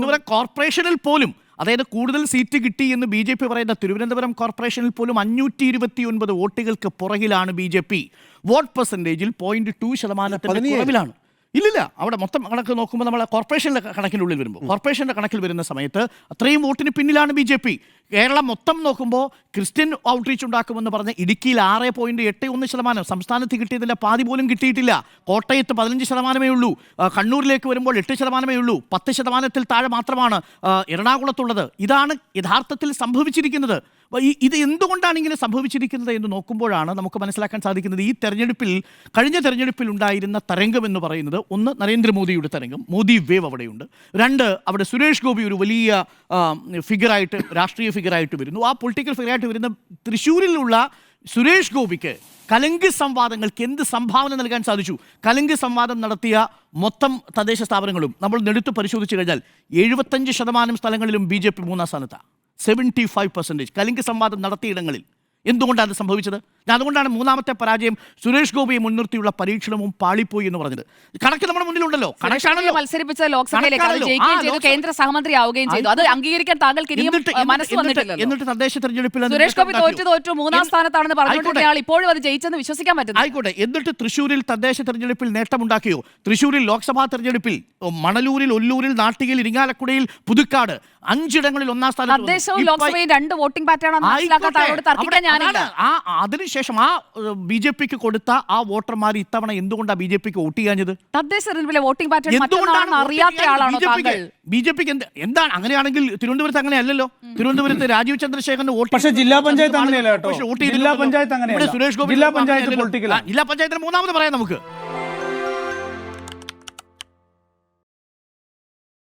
തിരുവനന്തപുരം കോർപ്പറേഷനിൽ പോലും അതായത് കൂടുതൽ സീറ്റ് കിട്ടി എന്ന് ബി ജെ പി പറയുന്ന തിരുവനന്തപുരം കോർപ്പറേഷനിൽ പോലും അഞ്ഞൂറ്റി ഇരുപത്തി ഒൻപത് വോട്ടുകൾക്ക് പുറകിലാണ് ബി ജെ പി വോട്ട് പെർസെന്റേജിൽ പോയിന്റ് ടു ശതമാനത്തിന്. കുറവിലാണ് ഇല്ലില്ല. അവിടെ മൊത്തം കണക്ക് നോക്കുമ്പോൾ നമ്മൾ കോർപ്പറേഷന്റെ കണക്കിനുള്ളിൽ വരുമ്പോൾ കോർപ്പറേഷന്റെ കണക്കിൽ വരുന്ന സമയത്ത് അത്രയും വോട്ടിന് പിന്നിലാണ് ബി ജെ പി. കേരളം മൊത്തം നോക്കുമ്പോൾ ക്രിസ്ത്യൻ ഔട്ട്റീച്ച് ഉണ്ടാക്കുമെന്ന് പറഞ്ഞ ഇടുക്കിയിൽ ആറ് പോയിന്റ് എട്ട് ഒന്ന് ശതമാനം. സംസ്ഥാനത്ത് കിട്ടിയതിന്റെ പാതി പോലും കിട്ടിയിട്ടില്ല. കോട്ടയത്ത് പതിനഞ്ച് ശതമാനമേ ഉള്ളൂ. കണ്ണൂരിലേക്ക് വരുമ്പോൾ എട്ട് ശതമാനമേ ഉള്ളൂ. പത്ത് ശതമാനത്തിൽ താഴെ മാത്രമാണ് എറണാകുളത്തുള്ളത്. ഇതാണ് യഥാർത്ഥത്തിൽ സംഭവിച്ചിരിക്കുന്നത്. ഇത് എന്തുകൊണ്ടാണ് ഇങ്ങനെ സംഭവിച്ചിരിക്കുന്നത് എന്ന് നോക്കുമ്പോഴാണ് നമുക്ക് മനസ്സിലാക്കാൻ സാധിക്കുന്നത് ഈ തെരഞ്ഞെടുപ്പിൽ കഴിഞ്ഞ തെരഞ്ഞെടുപ്പിൽ ഉണ്ടായിരുന്ന തരംഗം എന്ന് പറയുന്നത് ഒന്ന് നരേന്ദ്രമോദിയുടെ തരംഗം മോദി വേവ് അവിടെയുണ്ട്. രണ്ട് അവിടെ സുരേഷ് ഗോപി ഒരു വലിയ ഫിഗറായിട്ട് രാഷ്ട്രീയ ഫിഗറായിട്ട് വരുന്നു. ആ പൊളിറ്റിക്കൽ ഫിഗറായിട്ട് വരുന്ന തൃശ്ശൂരിലുള്ള സുരേഷ് ഗോപിക്ക് കലങ്ക് സംവാദങ്ങൾക്ക് എന്ത് സംഭാവന നൽകാൻ സാധിച്ചു? കലങ്ക് സംവാദം നടത്തിയ മൊത്തം തദ്ദേശ സ്ഥാപനങ്ങളും നമ്മൾ നെടുത്ത് പരിശോധിച്ചു കഴിഞ്ഞാൽ എഴുപത്തഞ്ച് ശതമാനം സ്ഥലങ്ങളിലും ബി ജെ പി മൂന്നാം സ്ഥാനത്താണ് സെവന്റി ഫൈവ് പെർസെന്റേജ് കലിംഗ സംവാദം നടത്തിയിടങ്ങളിൽ എന്തുകൊണ്ടാണ് അത് സംഭവിച്ചത്? ഞാൻ അതുകൊണ്ടാണ് മൂന്നാമത്തെ പരാജയം സുരേഷ് ഗോപിയെ മുൻനിർത്തിയുള്ള പരീക്ഷണവും പാളിപ്പോയി എന്ന് പറഞ്ഞത്. കണക്ക് നമ്മുടെ മുന്നിലുണ്ടല്ലോ. കണക്കാണല്ലോ. മത്സരിപ്പിച്ച ലോക്സഭയിലേക്ക്. കേന്ദ്ര സഹമന്ത്രി ആവുകയും ചെയ്തു. അത് അംഗീകരിക്കാൻ താങ്കൾക്ക് എന്നിട്ട് തദ്ദേശ തെരഞ്ഞെടുപ്പിൽ സുരേഷ് ഗോപി? തോറ്റു തോറ്റു മൂന്നാം സ്ഥാനത്താണെന്ന് പറഞ്ഞുകൊണ്ട് ആയിക്കോട്ടെ. ഇപ്പോഴും അത് ജയിച്ചെന്ന് വിശ്വസിക്കാൻ പറ്റും ആയിക്കോട്ടെ. എന്നിട്ട് തൃശ്ശൂരിൽ തദ്ദേശ തെരഞ്ഞെടുപ്പിൽ നേട്ടമുണ്ടാക്കിയോ? തൃശ്ശൂരിൽ ലോക്സഭാ തെരഞ്ഞെടുപ്പിൽ മണലൂരിൽ ഒല്ലൂരിൽ നാട്ടികയിൽ ഇരിങ്ങാലക്കുടയിൽ പുതുക്കാട് അഞ്ചിടങ്ങളിൽ ഒന്നാം സ്ഥാനത്ത്. തദ്ദേശവും ലോക്സഭയും രണ്ട് വോട്ടിംഗ് പാറ്റേൺ ആണ് മനസ്സിലാക്കാത്ത തർക്കിക്കാൻ ഞാനില്ല ആ അതിനുശേഷം ആ ബി ജെ പിക്ക് കൊടുത്ത ആ വോട്ടർമാർ ഇത്തവണ എന്തുകൊണ്ടാണ് ബി ജെ പിക്ക് വോട്ട് ചെയ്യാഞ്ഞത് തദ്ദേശ തെരഞ്ഞെടുപ്പിലെ വോട്ടിംഗ് പാറ്റേൺ അറിയാത്ത ആളാണോ താങ്കൾ? ബി ജെ പിക്ക് എന്ത് എന്താണ്? അങ്ങനെയാണെങ്കിൽ തിരുവനന്തപുരത്ത് അങ്ങനെയല്ലല്ലോ. തിരുവനന്തപുരത്ത് രാജീവ് ചന്ദ്രശേഖരന് വോട്ട് പക്ഷേ ജില്ലാ പഞ്ചായത്ത് അങ്ങനെയല്ല കേട്ടോ. ജില്ലാ പഞ്ചായത്ത് അങ്ങനെയല്ല. ഇവിടെ സുരേഷ് ഗോപി ജില്ലാ അങ്ങനെ പഞ്ചായത്ത് ആണ്. ജില്ലാ പഞ്ചായത്തിന് മൂന്നാമത് പറയാം നമുക്ക്.